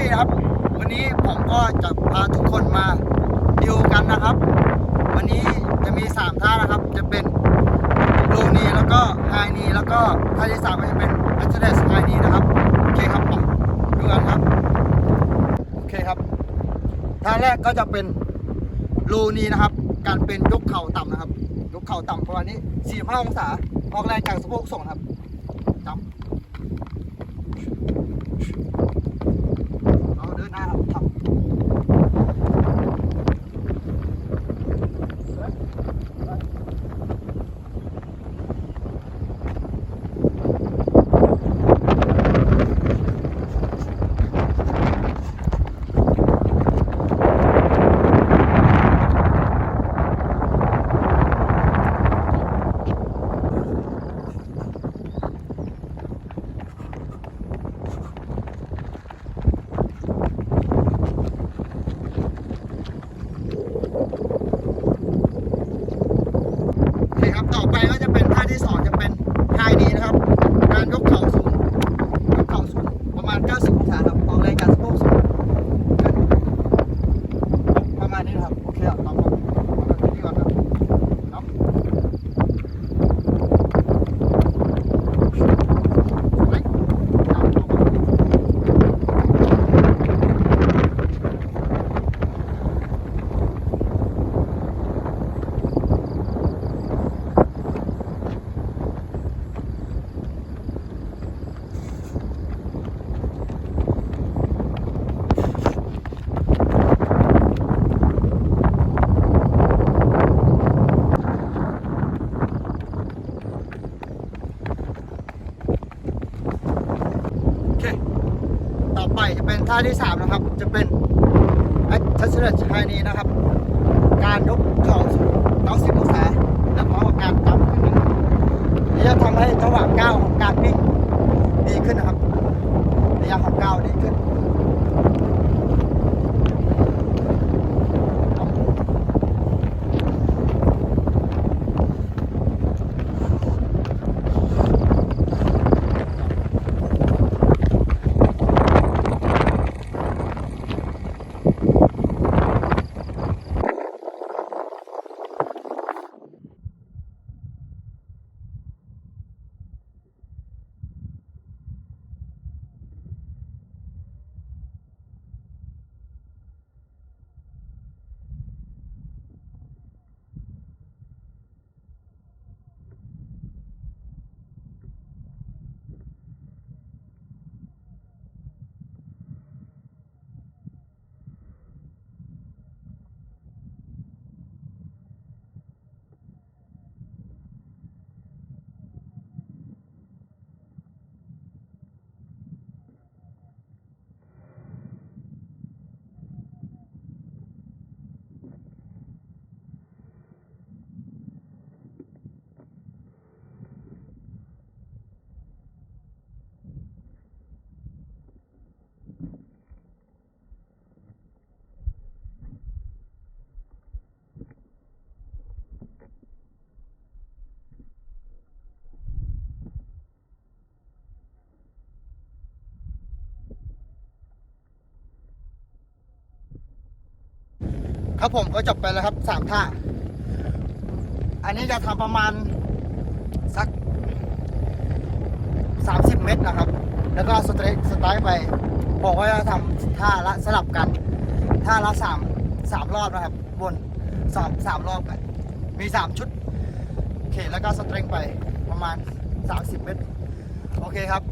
นะครับ วันนี้ผมก็จะพาทุกคนมาดิวกันนะครับ วันนี้จะมี 3 ท่านะครับ จะเป็นโลนีแล้วก็ไฮนีแล้วก็ท่าที่สามก็จะเป็นอัลเทอร์เนสไฮนีนะครับ โอเคครับไปดูกันครับ โอเคครับ ท่าแรกก็จะเป็นโลนีนะครับ การเป็นยกเข่าต่ำนะครับ ยกเข่าต่ำประมาณนี้45องศาออกแรงจากสะโพกส่งครับจับ หน้าครับทับโอเคครับ ต่อไปก็จะเป็นท่าที่สองจะเป็นไฮนีนะครับ การยกเข่าสูง ยกเข่าสูงประมาณ 90 องศาครับ ออกแรงจากสะโพกสูงประมาณนี้นะครับ โอเคครับต่อมาเอาแบบนี้ก่อนครับครับไปจับต่อมา โอเค ต่อ ไปจะเป็นท่าที่ 3 นะครับ จะเป็น a c t a c h e d h i g knee นะครับ การยกเข่าสูง90องศาและพร้อมกับการกำขึ้นนึงนี่จะทำให้จังหวะก้าวของการวิ่งดีขึ้นนะครับระยะของก้าวดีขึ้น ครับผมก็จบไปแล้วครับสามท่า อันนี้จะทำประมาณสัก30เมตรนะครับ แล้วก็สเตรทสไตล์ไป บอกว่าจะทำท่าละสลับกัน ท่าละสามสามรอบนะครับบนสามสามรอบกัน มีสามชุด โอเค แล้วก็สเตรงไปประมาณ30เมตร โอเคครับ